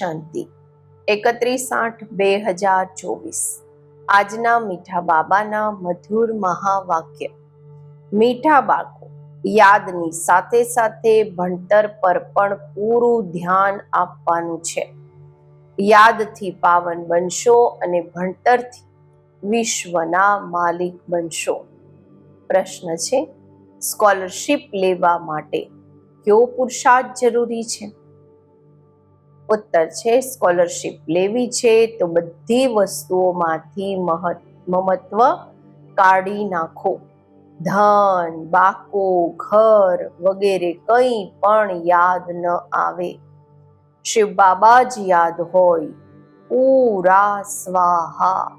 શાંતિ. એકત્રીસ આઠ બે હજાર ચોવીસ. આજના મીઠા બાબાના મધુર મહાવાક્ય. મીઠા બાળકો, યાદની સાથે સાથે ભણતર પર પણ પૂરું ધ્યાન આપવાનું છે. યાદથી પાવન બનશો અને ભણતરથી વિશ્વના માલિક બનશો. પ્રશ્ન છે, સ્કોલરશિપ લેવા માટે કયો પુરુષાર્થ જરૂરી છે? ઉત્તર છે સ્કોલરશિપ લેવી છે, તો બધી વસ્તુઓમાંથી મહત્વ કાઢી નાખો. ધન બાકો ઘર વગેરે કંઈ પણ યાદ ન આવે. શિવ બાબા જ યાદ હોય. પૂરા સ્વાહા.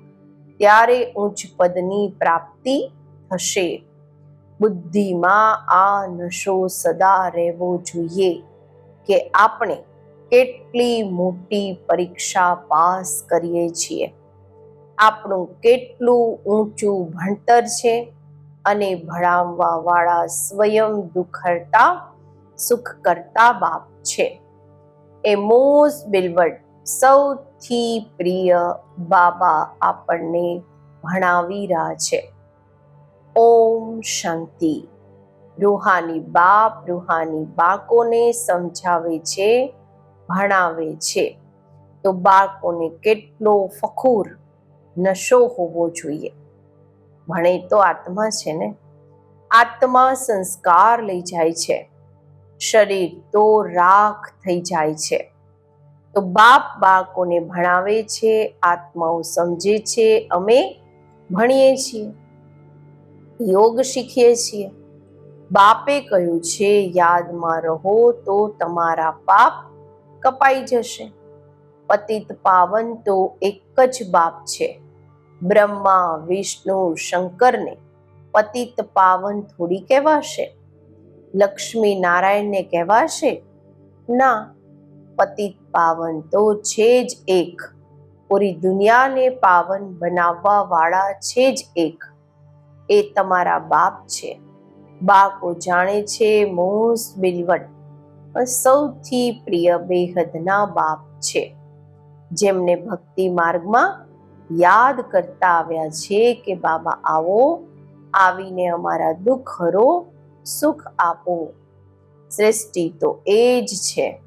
ત્યારે ઉચ્ચ પદની પ્રાપ્તિ થશે. બુદ્ધિમાં આ નશો સદા રહેવો જોઈએ કે આપણે કેટલી મોટી પરીક્ષા પાસ કરીએ છીએ? આપણું કેટલું ઊંચું ભણતર છે અને ભણાવવા વાળા સ્વયં દુઃખરતા સુખ કરતા બાપ છે. એ મોસ્ટ બિલવટ સૌથી પ્રિય બાબા આપણને ભણાવી રહ્યા છે. ઓમ શાંતિ. રૂહાની બાપ રૂહાની બાકોને સમજાવે છે ભણાવે છે, તો બાળકોને કેટલો ફખૂર નશો હોવો જોઈએ. ભણે તો આત્મા છે ને? આત્મા સંસ્કાર લઈ જાય છે. શરીર તો રાખ થઈ જાય છે. તો બાપ બાળકોને ભણાવે છે, આત્માઓ સમજે છે, અમે ભણીએ છીએ. યોગ શીખીએ છીએ. બાપે કહ્યું છે, યાદમાં રહો તો તમારા પાપ કપાઈ જશે. પતિત પાવન તો એક જ બાપ છે. બ્રહ્મા, વિષ્ણુ, શંકરને પતિત પાવન થોડી કહેવાશે. લક્ષ્મી નારાયણને કહેવાશે? ના, પતિત પાવન તો છે જ એક. પૂરી દુનિયાને પાવન બનાવવા વાળા છે જ એક. એ તમારા બાપ છે. બાપો જાણે છે મોસ્ટ બિલવટ. સૌથી પ્રિય બેહદના બાપ છે, જેમને ભક્તિ માર્ગમાં યાદ કરતા આવ્યા છે કે, બાબા, આવો, આવીને અમારા દુઃખ હરો સુખ આપો. સૃષ્ટિ તો એ જ છે.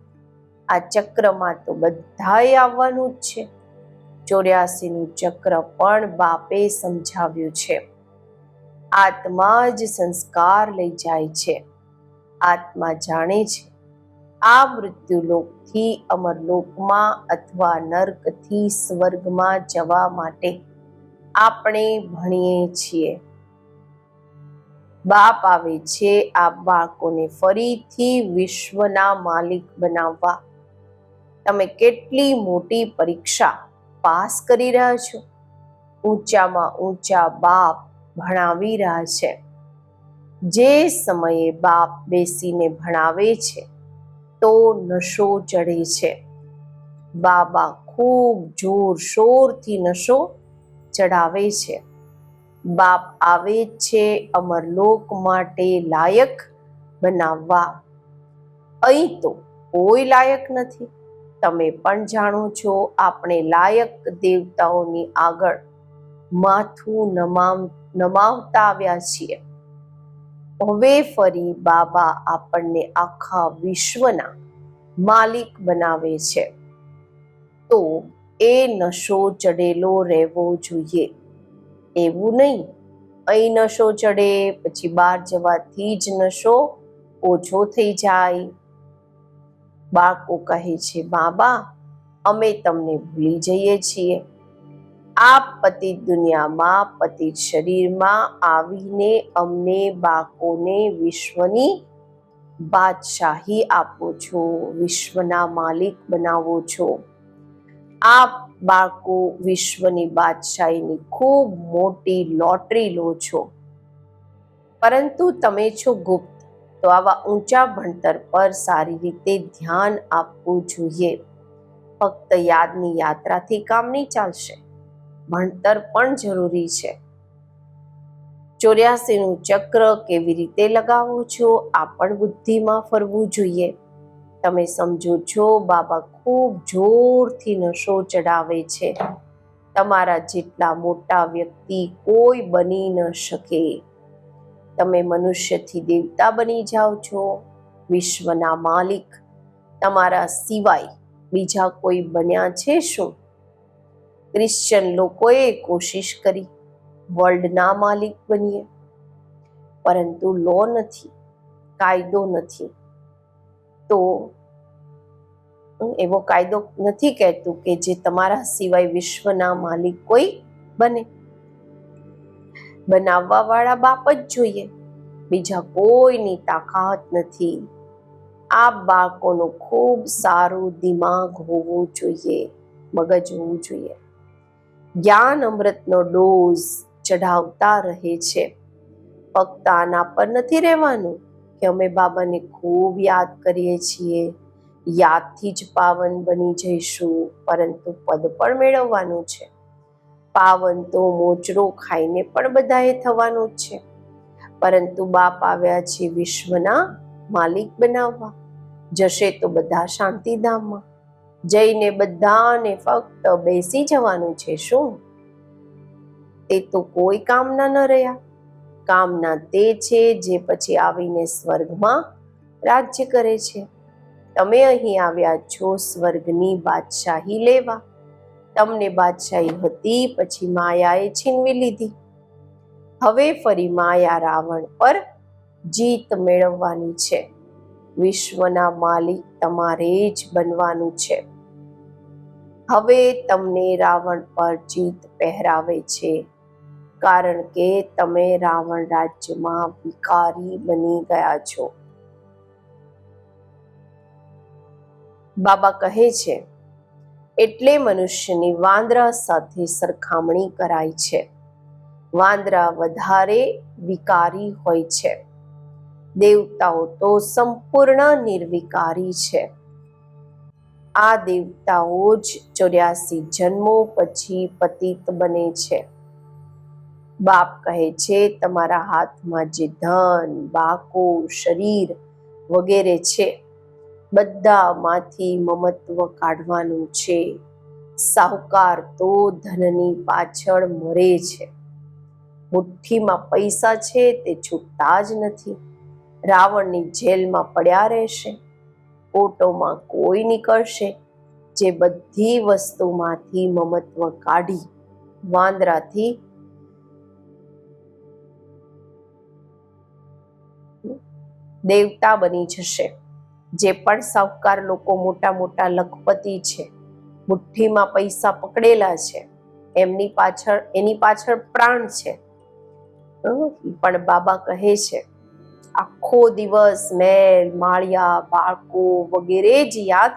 આ ચક્રમાં તો બધાએ આવવાનું જ છે. ચોર્યાસીનું ચક્ર પણ બાપે સમજાવ્યું છે. આત્મા જ સંસ્કાર લઈ જાય છે. આત્મા જાણે છે આ મૃત્યુલોકથી અમરલોકમાં અથવા નર્કથી સ્વર્ગમાં જવા માટે આપણે ભણીએ છીએ. બાપ આવે છે આ બાળકોને ફરીથી વિશ્વના માલિક બનાવવા. તમે કેટલી મોટી પરીક્ષા પાસ કરી રહ્યા છો? ઊંચામાં ઊંચા બાપ ભણાવી રહ્યા છે. જે સમયે બાપ બેસીને ભણાવે છે તો નશો ચડે છે. બાબા ખૂબ જોર શોરથી નશો ચડાવે છે. બાપ આવે છે અમરલોક માટે લાયક બનાવવા. અહીં તો કોઈ લાયક નથી. તમે પણ જાણો છો આપણે લાયક દેવતાઓની આગળ માથું નમાવતા આવ્યા છીએ. હવે ફરી બાબા આપણને આખા વિશ્વના માલિક બનાવે છે. તો એ નશો ચડેલો રહેવો જોઈએ. એવું નહીં. અહીં નશો ચડે, પછી બહાર જવાથી જ નશો ઓછો થઈ જાય. બાળકો કહે છે, બાબા, અમે તમને ભૂલી જઈએ છીએ. આ પતિ દુનિયામાં, પતિ શરીરમાં આવીને અમને બાળકોને વિશ્વની બાદશાહી આપો છો, વિશ્વના માલિક બનાવો છો. આ બાળકો વિશ્વની બાદશાહીની ખૂબ મોટી લોટરી લો છો. પરંતુ તમે છો ગુપ્ત, તો આવા ઊંચા ભણતર પર સારી રીતે ધ્યાન આપવું જોઈએ. ફક્ત યાદની યાત્રાથી કામ નહીં ચાલશે. ભણતર પણ જરૂરી છે. ચોર્યાસીનું ચક્ર કેવી રીતે લગાવો છો? આ પણ બુદ્ધિમાં ફરવું જોઈએ. તમે સમજો છો, બાબા ખૂબ જોરથી નશો ચડાવે છે. તમારા જેટલા મોટા વ્યક્તિ કોઈ બની ન શકે. તમે મનુષ્યથી દેવતા બની જાઓ છો. વિશ્વના માલિક. તમારા સિવાય બીજા કોઈ બન્યા છે શું? ક્રિશ્ચન લોકોએ કોશિશ કરી. વર્લ્ડના માલિક બનીએ. પરંતુ લો નથી, કાયદો નથી. તો એવો કાયદો નથી કહેતું કે જે તમારા સિવાય વિશ્વના માલિક કોઈ બને. બનાવવા વાળા બાપ જ જોઈએ. બીજા કોઈની તાકાત નથી. આ બાળકોનું ખૂબ સારું દિમાગ હોવું જોઈએ, મગજ હોવું જોઈએ. જ્ઞાન અમૃતનો ડોઝ ચઢાવતા રહે છે. ફક્ત આના પર નથી રહેવાનું કે અમે બાબાને ખૂબ યાદ કરીએ છીએ. યાદથી જ પાવન બની જઈશું, પરંતુ પદ પણ મેળવવાનું છે. પાવન તો મોચરો ખાઈને પણ બધાએ થવાનું છે. પરંતુ બાપ આવ્યા છે વિશ્વના માલિક બનાવવા. જશે તો બધા શાંતિધામમાં. જઈને બધાને ફક્ત બેસી જવાનું છે શું? તે તો કોઈ કામના ન રહ્યા. કામના તે છે જે પછી આવીને સ્વર્ગમાં રાજ્ય કરે છે. તમે અહીં આવ્યા છો સ્વર્ગની બાદશાહી લેવા. તમને બાદશાહી હતી, પછી માયાએ છીનવી લીધી. હવે ફરી માયા રાવણ પર જીત મેળવવાની છે. વિશ્વના માલિક તમારે જ બનવાનું છે. હવે તમને રાવણ પર જીત પહેરાવે છે. કારણ કે તમે રાવણ રાજ્યમાં વિકારી બની ગયા છો. બાબા કહે છે, એટલે મનુષ્યની વાંદરા સાથે સરખામણી કરાય છે. વાંદરા વધારે વિકારી હોય છે. દેવતાઓ તો સંપૂર્ણ નિર્વિકારી છે. આ દેવતાઓ જ ચોર્યાસી જન્મો પછી પતિત બને છે. બાપ કહે છે, તમારા હાથમાં જે ધન, બાકો, શરીર વગેરે છે, બધામાંથી મમત્વ કાઢવાનું છે. સાહુકાર તો ધનની પાછળ મરે છે. મુઠ્ઠીમાં પૈસા છે, તે છૂટતા જ નથી. રાવણની જેલમાં પડ્યા રહેશે. ઓટોમાં કોઈ નીકળશે જે બધી વસ્તુમાંથી મમત્વ કાઢી વાંદરાથી દેવતા બની જશે. જે પણ સાહુકાર લોકો મોટા મોટા લખપતિ છે, મુઠ્ઠીમાં પૈસા પકડેલા છે, એમની પાછળ એની પાછળ પ્રાણ છે. પણ બાબા કહે છે. આખો દિવસ મેલ, માળિયા, બાળકો વગેરે જ યાદ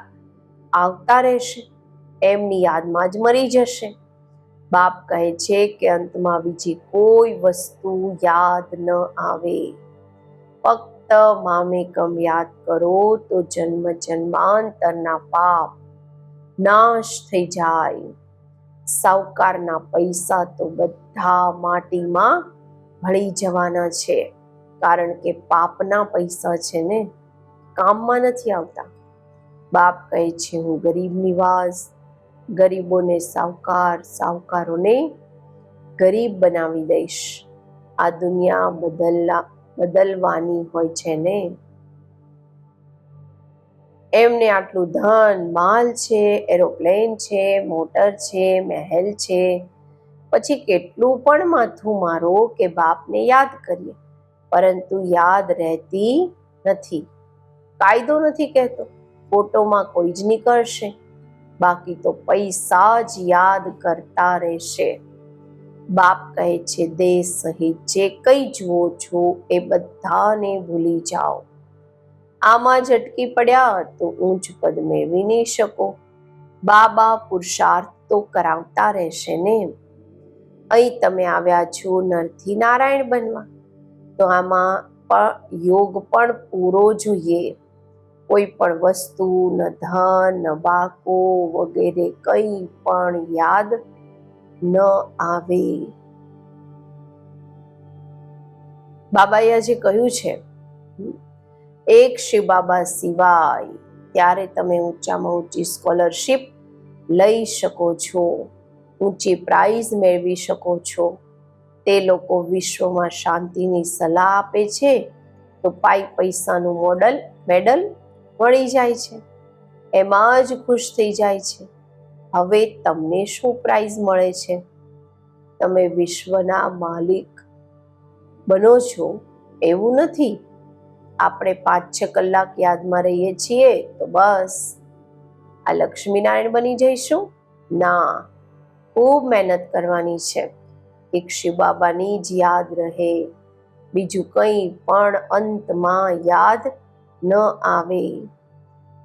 આવતા રહેશે. એમની યાદમાં જ મરી જશે. બાપ કહે છે કે અંતમાં બીજી કોઈ વસ્તુ યાદ ન આવે. ફક્ત મામેકમ યાદ કરો તો જન્મ જન્માંતરના પાપ નાશ થઈ જાય. સાવકારના પૈસા તો બધા માટીમાં ભળી જવાના છે. કારણ કે પાપના પૈસા છે ને કામમાં નથી આવતા. બાપ કહે છે, હું ગરીબ નિવાસ, ગરીબોને સાવકાર, સાવકારોને ગરીબ બનાવી દઈશ. આ દુનિયા બદલલા, બદલવાની હોય છે ને. એમને આટલું ધન, માલ છે, એરોપ્લેન છે, મોટર છે, મહેલ છે. પછી કેટલું પણ માથું મારો કે બાપને યાદ કરીએ. પરંતુ યાદ રહેતી નથી. કાયદો નથી કહેતો. ફોટોમાં કોઈ જ નીકળશે. બાકી તો પૈસા જ યાદ કરતા રહેશે. બાપ કહે છે, દેશ સહિત જે કંઈ જુઓ છો એ બધાને ભૂલી જાઓ. આમાં જ અટકી પડ્યા તો ઊંચ પદ મેળવી નહીં શકો. બાબા પુરુષાર્થ તો કરાવતા રહેશે ને અહીં તમે આવ્યા છો નરથી નારાયણ બનવા. તો આમાં પણ યોગ પણ પૂરો જોઈએ. કોઈ પણ વસ્તુ, ન ધન, ન બાકો વગેરે કંઈ પણ યાદ ન આવે. બાબાએ આજે કહ્યું છે એક શિવ બાબા સિવાય ત્યારે તમે ઊંચામાં ઊંચી સ્કોલરશિપ લઈ શકો છો, ઊંચી પ્રાઇઝ મેળવી શકો છો. તે લોકો વિશ્વમાં શાંતિની સલાહ આપે છે, તો પાઈ પૈસાનું મોડલ, મેડલ મળી જાય છે. એમાં જ ખુશ થઈ જાય છે. હવે તમને શું પ્રાઇઝ મળે છે? તમે વિશ્વના માલિક બનો છો? એવું નથી. આપણે પાંચ છ કલાક યાદમાં રહીએ છીએ, તો બસ. આ લક્ષ્મીનારાયણ બની જઈશું? ના. ખૂબ મહેનત કરવાની છે. એક શિવ બાબાની જ યાદ રહે. બીજું કંઈ પણ અંતમાં યાદ ન આવે.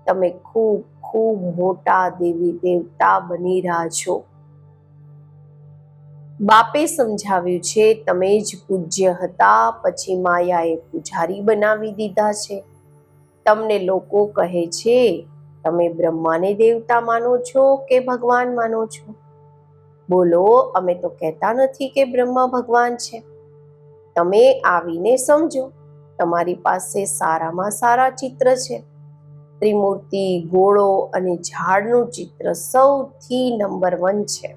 તમે ખૂબ ખૂબ મોટા દેવી દેવતા બની રહ્યા છો. બાપે સમજાવ્યું છે, તમે જ પૂજ્ય હતા, પછી માયાએ પૂજારી બનાવી દીધા છે. તમને લોકો કહે છે, તમે બ્રહ્માને દેવતા માનો છો કે ભગવાન માનો છો? બોલો, અમે તો કહેતા નથી કે બ્રહ્મા ભગવાન છે. તમે આવીને સમજો, તમારી પાસે સારામાં સારા ચિત્ર છે. ત્રિમૂર્તિ, ગોળો અને ઝાડનું ચિત્ર સૌથી નંબર વન છે.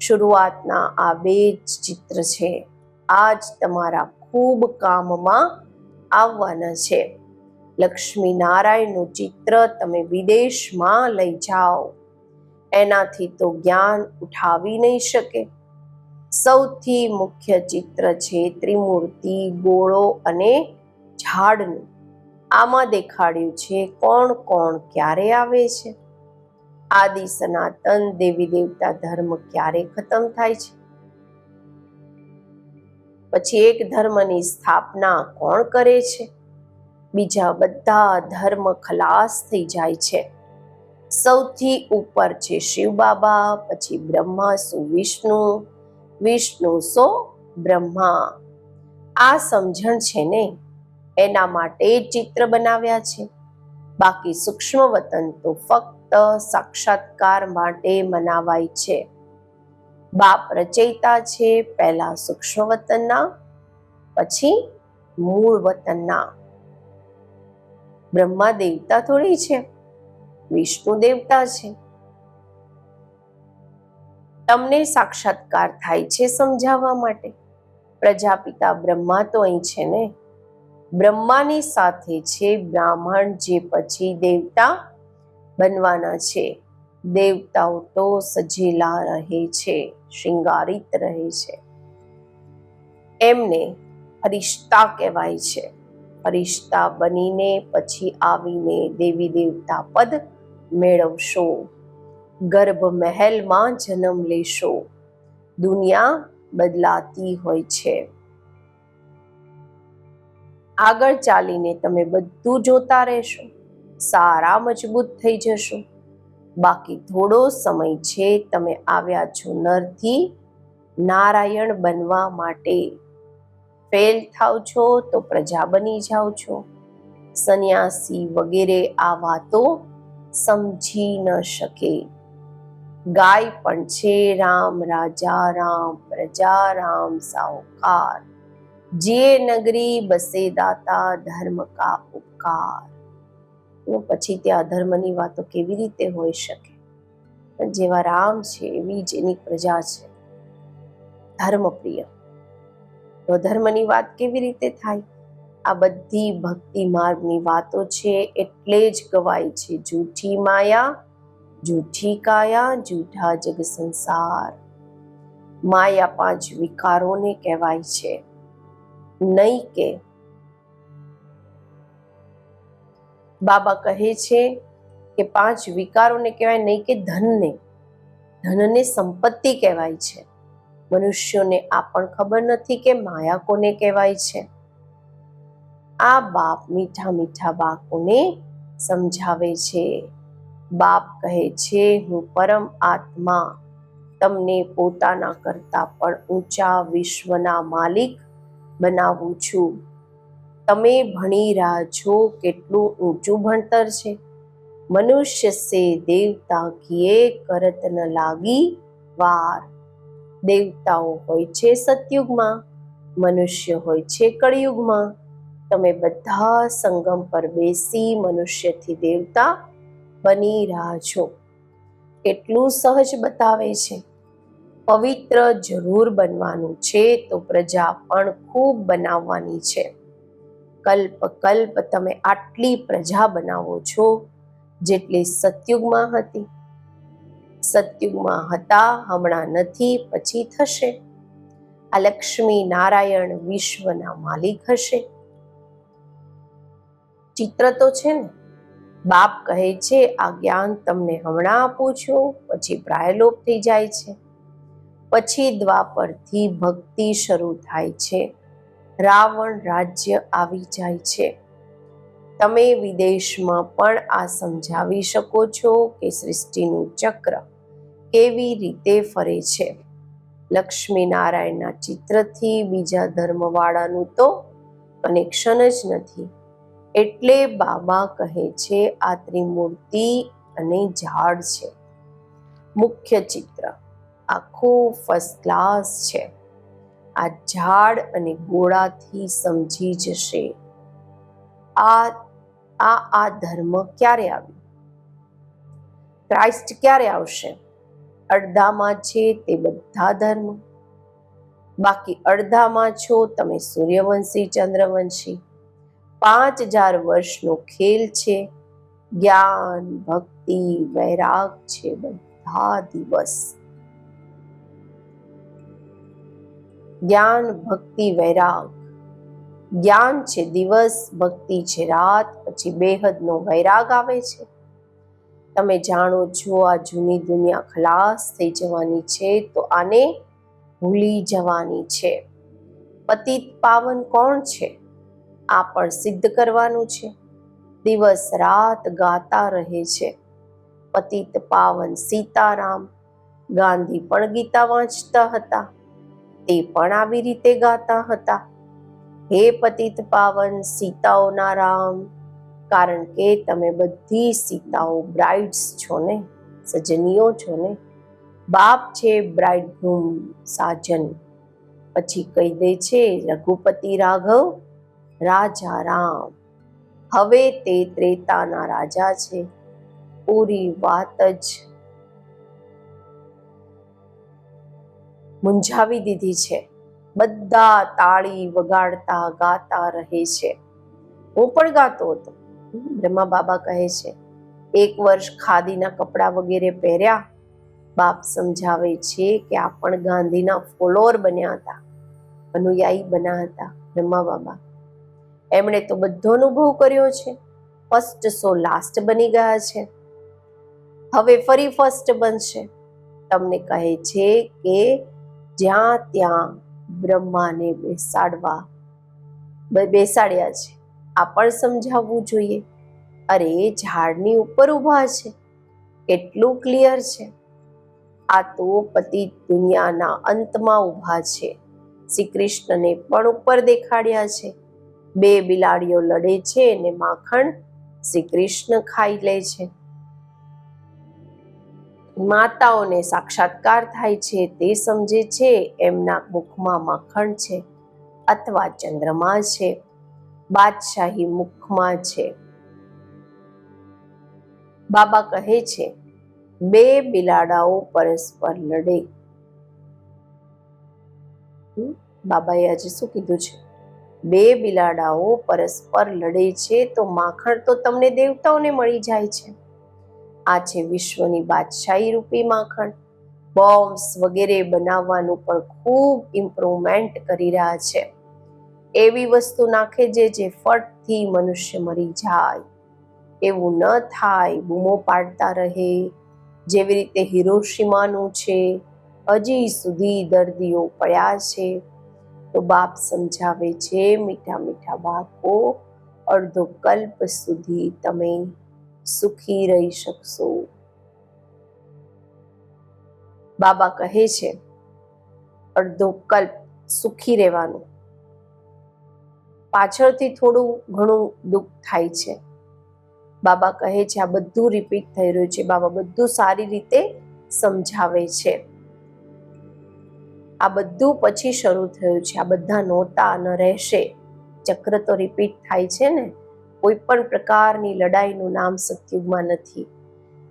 શરૂઆતના આ બે જ ચિત્ર છે. આ જ તમારા ખૂબ કામમાં આવવાના છે. લક્ષ્મી નારાયણનું ચિત્ર તમે વિદેશમાં લઈ જાઓ. એનાથી તો જ્ઞાન ઉઠાવી નહીં શકે. સૌથી મુખ્ય ચિત્ર છે ત્રિમૂર્તિ, ગોળો અને ઝાડનું. આમાં દેખાડ્યું છે કોણ કોણ ક્યારે આવે છે. આદિ સનાતન દેવી દેવતા ધર્મ ક્યારે ખતમ થાય છે. પછી એક ધર્મની સ્થાપના કોણ કરે છે. બીજા બધા ધર્મ ખલાસ થઈ જાય છે. સૌથી ઉપર છે શિવ બાબા, પછી બ્રહ્મા સુ વિષ્ણુ વિષ્ણુ સો બ્રહ્મા. આ સમજણ છે ને, એના માટે ચિત્ર બનાવ્યા છે. બાકી સૂક્ષ્મ વતન તો ફક્ત સાક્ષાત્કાર માટે મનાવાય છે. બાપ રચયિતા છે પહેલા સૂક્ષ્મ વતનના, પછી મૂળ વતનના. બ્રહ્મા દેવતા થોડી છે. વિષ્ણુ દેવતા છે. તમને સાક્ષાત્કાર થાય છે સમજાવવા માટે. પ્રજાપિતા બ્રહ્મા તો અહીં છે ને? બ્રહ્માની સાથે છે બ્રાહ્મણ જે પછી દેવતા બનવાના છે. દેવતાઓ તો સજેલા રહે છે, શૃંગારિત રહે છે. એમને ફરિશ્તા કહેવાય છે. ફરિશ્તા બનીને પછી આવીને દેવી દેવતા પદ મેળવશો. ગર્ભ મહેલમાં જન્મ લેશો. દુનિયા બદલાતી હોય છે. આગળ ચાલીને તમે બધું જોતા રહેશો. સારા મજબૂત થઈ જશો. બાકી થોડો સમય છે તમે આવ્યા છો નરથી નારાયણ બનવા માટે. ફેલ થાવ છો તો પ્રજા બની જાઓ છો. સંન્યાસી વગેરે આ વાતો સમજી ન શકે. ગાય પણ છે રામ, રાજા રામ, પ્રજા રામ, સાહુકાર. જે નગરી બસે દાતા, ધર્મ કા ઉપકાર. પછી ત્યાં ધર્મની વાતો કેવી રીતે હોઈ શકે? જેવા રામ છે, એવી જ એની પ્રજા છે. ધર્મપ્રિય. તો ધર્મની વાત કેવી રીતે થાય? આ બધી ભક્તિ માર્ગની વાતો છે એટલે જ ગવાય છે જૂઠી માયા, જૂઠી કાયા, જૂઠા જગ સંસાર. માયા પાંચ વિકારોને કહેવાય છે. નહીં કે બાબા કહે છે કે પાંચ વિકારોને કહેવાય નહીં કે ધનને. ધનને સંપત્તિ કહેવાય છે. મનુષ્યોને આ પણ ખબર નથી કે માયા કોને કહેવાય છે. આ બાપ મીઠા મીઠા બાકોને સમજાવે છે. બાપ કહે છે, હું પરમ આત્મા. તમને પોતાના કરતા પણ ઊંચા વિશ્વના માલિક બનાવું છું. તમે ભણી રહ્યા છો કેટલું ઊંચું ભણતર છે. મનુષ્ય સે દેવતા કીએ કરત ન લાગી વાર. દેવતાઓ હોય છે સતયુગમાં, મનુષ્ય હોય છે કળિયુગમાં. તમે બધા સંગમ પર બેસી મનુષ્યથી દેવતા બની રહ્યા છો કેટલું સહજ બતાવે છે. પવિત્ર જરૂર બનવાનું છે તો પ્રજા પણ ખૂબ બનાવવાની છે. કલ્પ કલ્પ તમે આટલી પ્રજા બનાવો છો જેટલી સતયુગમાં હતી. સતયુગમાં હતા, હમણાં નથી, પછી થશે. આ લક્ષ્મી નારાયણ વિશ્વના માલિક હશે. ચિત્ર તો છે ને. બાપ કહે છે, આ જ્ઞાન તમને હમણાં આપું છું, પછી પ્રાયલોપ થઈ જાય છે. પછી દ્વાપરથી ભક્તિ શરૂ થાય છે. રાવણ રાજ્ય આવી જાય છે. તમે વિદેશમાં પણ આ સમજાવી શકો છો કે સૃષ્ટિનું ચક્ર કેવી રીતે ફરે છે. લક્ષ્મીનારાયણના ચિત્રથી બીજા ધર્મવાળાનું તો કનેક્શન જ નથી. એટલે બાબા કહે છે, આ ત્રિમૂર્તિ અને ઝાડ છે. મુખ્ય ચિત્ર, આખું ફર્સ્ટ ક્લાસ છે. આ ઝાડ અને ગોળાથી સમજી જશે. આ આ આ ધર્મ ક્યારે આવ્યું? ક્રાઇસ્ટ ક્યારે આવશે? અડધામાં છે તે બધા ધર્મ. બાકી અડધામાં છો તમે સૂર્યવંશી, ચંદ્રવંશી. પાંચ હજાર વર્ષનો ખેલ છે. જ્ઞાન, ભક્તિ, વૈરાગ છે બધા દિવસ. જ્ઞાન, ભક્તિ, વૈરાગ. જ્ઞાન છે દિવસ, ભક્તિ છે રાત, પછી બેહદનો વૈરાગ આવે છે. તમે જાણો છો આ જૂની દુનિયા ખલાસ થઈ જવાની છે તો આને ભૂલી જવાની છે. પતિત પાવન કોણ છે? આ પણ સિદ્ધ કરવાનું છે. દિવસ રાત ગાતા રહે છે. પતિત પાવન સીતારામ ગાંધી પણ ગીતા વાંચતા હતા. તે પણ આવી રીતે ગાતા હતા. હે પતિત પાવન સીતાઓના રામ, કારણ કે તમે બધી સીતાઓ બ્રાઇડ્સ છો ને, સજનીઓ છો ને. બાપ છે બ્રાઇડ ગ્રૂમ સાજન. પછી કહી દે છે રઘુપતિ રાઘવ રાજા રામ. હવે તે ત્રેતાના રાજા છે. પૂરી વાત જ મૂંઝાવી દીધી છે. બધા તાળી વગાડતા ગાતા રહે છે. હું પણ ગાતો હતો. બ્રહ્મા બાબા કહે છે, એક વર્ષ ખાદીના કપડાં વગેરે પહેર્યા. બાપ સમજાવે છે કે આ પણ ગાંધીના ફોલોઅર બન્યા હતા. અનુયાયી બન્યા હતા. બ્રહ્મા બાબા એમણે તો બધો અનુભવ કર્યો છે. ફર્સ્ટ સો લાસ્ટ બની ગયા છે. હવે ફરી ફર્સ્ટ બનશે. તમને કહે છે કે જ્યાં ત્યાં બ્રહ્માને બેસાડવા બેસાડ્યા છે. આ પણ સમજાવવું જોઈએ. અરે, ઝાડની ઉપર ઊભા છે. કેટલું ક્લિયર છે. આ તો પતિ દુનિયાના અંતમાં ઊભા છે. શ્રી કૃષ્ણને પણ ઉપર દેખાડ્યા છે. બે બિલાડીઓ લડે છે અને માખણ શ્રી કૃષ્ણ ખાઈ લે છે. માતાઓને સાક્ષાત્કાર થાય છે તે સમજે છે એમના મુખમાં માખણ છે અથવા ચંદ્રમા છે. બાદશાહી મુખમાં છે. બાબા કહે છે, બે બિલાડાઓ પરસ્પર લડે. બાબાએ આજે શું કીધું છે? બે બિલાડાઓ પરસ્પર લડે છે, તો માખણ તો તમને દેવતાઓને મળી જાય છે. આ છે વિશ્વની બાદશાહી રૂપી માખણ. બોમ્બ્સ વગેરે બનાવવાનું પણ ખૂબ ઇમ્પ્રુવમેન્ટ કરી રહ્યા છે. એવી વસ્તુ નાખે છે જે ફટથી મનુષ્ય મરી જાય. એવું ન થાય, બૂમો પાડતા રહે. જેવી રીતે હિરોશીમાનું છે, હજી સુધી દર્દીઓ પડ્યા છે. તો બાપ સમજાવે છે, મીઠા મીઠા બાળકો અડધો કલ્પ સુધી તમે સુખી રહી શકશો. બાબા કહે છે, અડધો કલ્પ સુખી રહેવાનું. પાછળથી થોડું ઘણું દુઃખ થાય છે. બાબા કહે છે, આ બધું રિપીટ થઈ રહ્યું છે. બાબા બધું સારી રીતે સમજાવે છે. આ બધું પછી શરૂ થયું છે. આ બધા નહોતા ન રહેશે. ચક્ર તો રિપીટ થાય છે ને. કોઈ પણ પ્રકારની લડાઈનું નામ સત્યુગમાં નથી.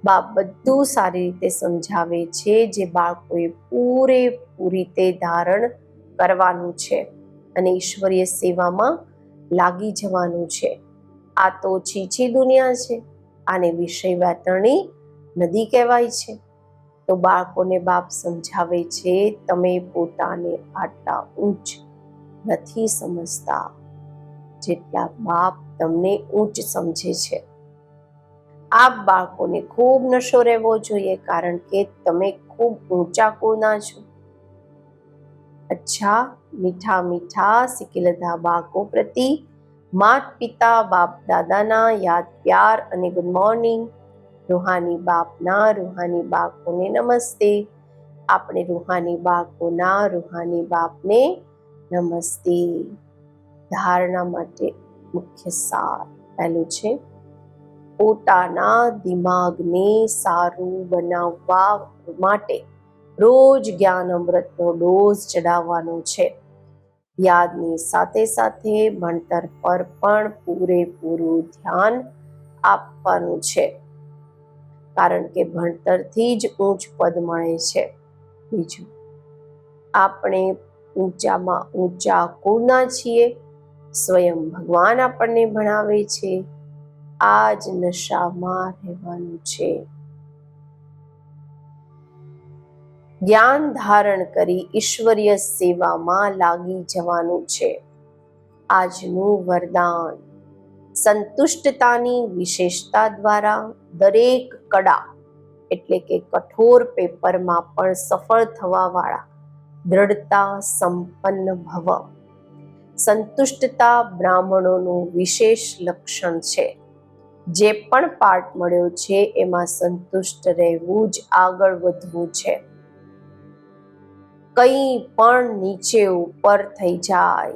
બાપ બધું સારી રીતે સમજાવે છે જે બાળકોએ પૂરેપૂરી તે ધારણ કરવાનું છે અને ઈશ્વરીય સેવામાં લાગી જવાનું છે. આ તો છીછી દુનિયા છે. આને વિષય વાતરણી નદી કહેવાય છે. તો બાળકોને બાપ સમજાવે છે, તમે પોતાને આટલા ઊંચ નથી સમજતા જેટલા બાપ તમને ઊંચ સમજે છે. આપ બાળકોને ખૂબ નશો રહેવો જોઈએ કારણ કે તમે ખૂબ ઊંચા કુળના છો. અચ્છા, મીઠા મીઠા શીખી લીધા બાળકો પ્રતિ માત પિતા બાપ દાદાના યાદ પ્યાર અને ગુડ મોર્નિંગ રૂહાની બાપના, રૂહાની બાળકોને નમસ્તે. આપણે રૂહાની બાળકોના રૂહાની બાપને નમસ્તે. ધારણા માટે મુખ્ય સાર પહેલું છે, પોતાના દિમાગને સારું બનાવવા માટે રોજ જ્ઞાન અમૃતનો ડોઝ ચડાવવાનો છે. યાદની સાથે સાથે ભણતર પર પણ પૂરેપૂરું ધ્યાન આપવાનું છે. કારણ કે ભણતરથી જ ઊંચ પદ મળે છે. બીજું, આપણે ઊંચામાં ઊંચા કોના છીએ, સ્વયં ભગવાન આપણને ભણાવે છે, આ જ નશામાં રહેવાનું છે. જ્ઞાન ધારણ કરી ઈશ્વરીય સેવામાં લાગી જવાનું છે. આજનું વરદાન. સંતુષ્ટતાની વિશેષતા દ્વારા દરેક કડા એટલે કે કઠોર પેપરમાં પણ સફળ થવાવાળા દ્રઢતા સંપન્ન ભવ. સંતુષ્ટતા બ્રાહ્મણોનું વિશેષ લક્ષણ છે. જે પણ પાઠ મળ્યો છે એમાં સંતુષ્ટ રહેવું જ આગળ વધવું છે. કંઈ પણ નીચે ઉપર થઈ જાય,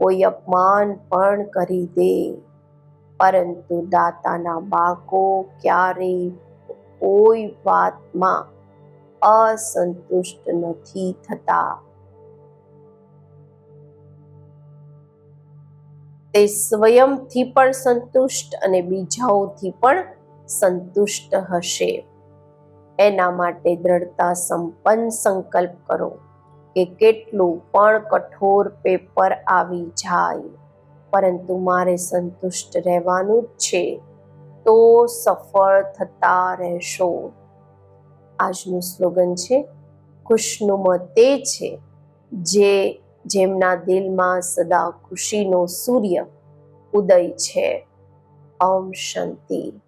કોઈ અપમાન પણ કરી દે પરંતુ દાતાના બાળકો ક્યારેય કોઈ વાતમાં અસંતુષ્ટ નથી થતા. તે સ્વયંથી પણ સંતુષ્ટ અને બીજાઓથી પણ સંતુષ્ટ હશે. એના માટે દ્રઢતા સંપન્ન સંકલ્પ કરો કે કેટલું પણ કઠોર પેપર આવી જાય. પરંતુ મારે સંતુષ્ટ રહેવાનું જ છે. તો સફળ થતા રહેશો. આજનું સ્લોગન છે, ખુશનુમ તે છે, જે જેમના દિલમાં સદા ખુશીનો સૂર્ય ઉદય છે. ઓમ શાંતિ.